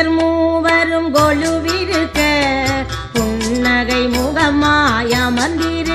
தேவியர் மூவரும் கொலுவிருக்க புன்னகை முகமாய் அமர்ந்திருக்க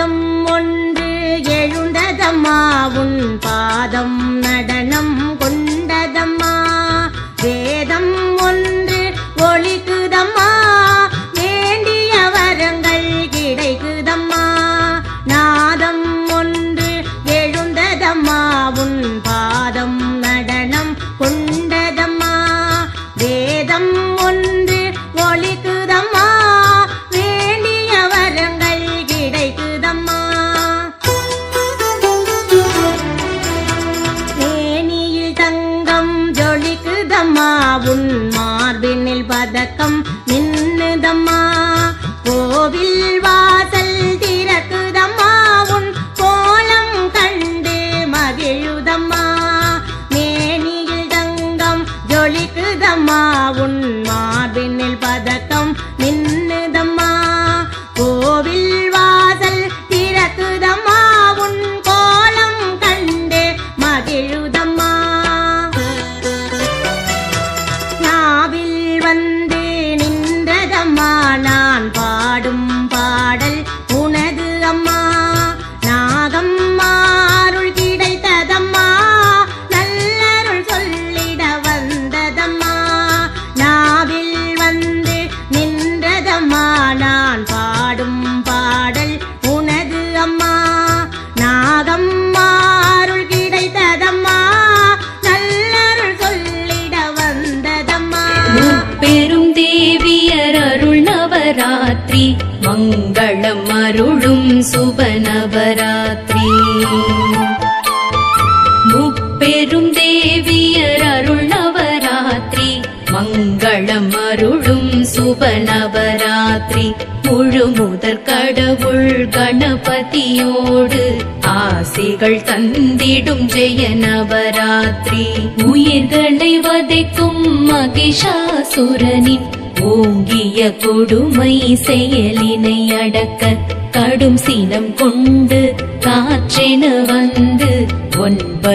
பாதம் ஒன்று எழுந்ததம்மா உன் பாதம் ஜொலிக்குதம்மா உன் மார்பினில் பதக்கம் மின்னுதம்மா கோவில் வாசல் திறக்குதம்மா. உன் கோலம் கண்டு மகிழுதம்மா. மேனியில் தங்கம் ஜொலிக்குதம்மா. உன் மங்களம் அருளும் சுபநவராத்திரி. முப்பெரும் தேவியர் அருள் நவராத்திரி மங்களம் அருளும் சுபநவராத்திரி. முழு முதற் கடவுள் கணபதியோடு ஆசைகள் தந்திடும் ஜெய நவராத்திரி. உயிர்களை வதைக்கும் மகிஷாசுரனின் ஓங்கிய கொடுமை செயலினை அடக்க கடும் சினம் கொண்டு காற்றென வந்து ஒன்பது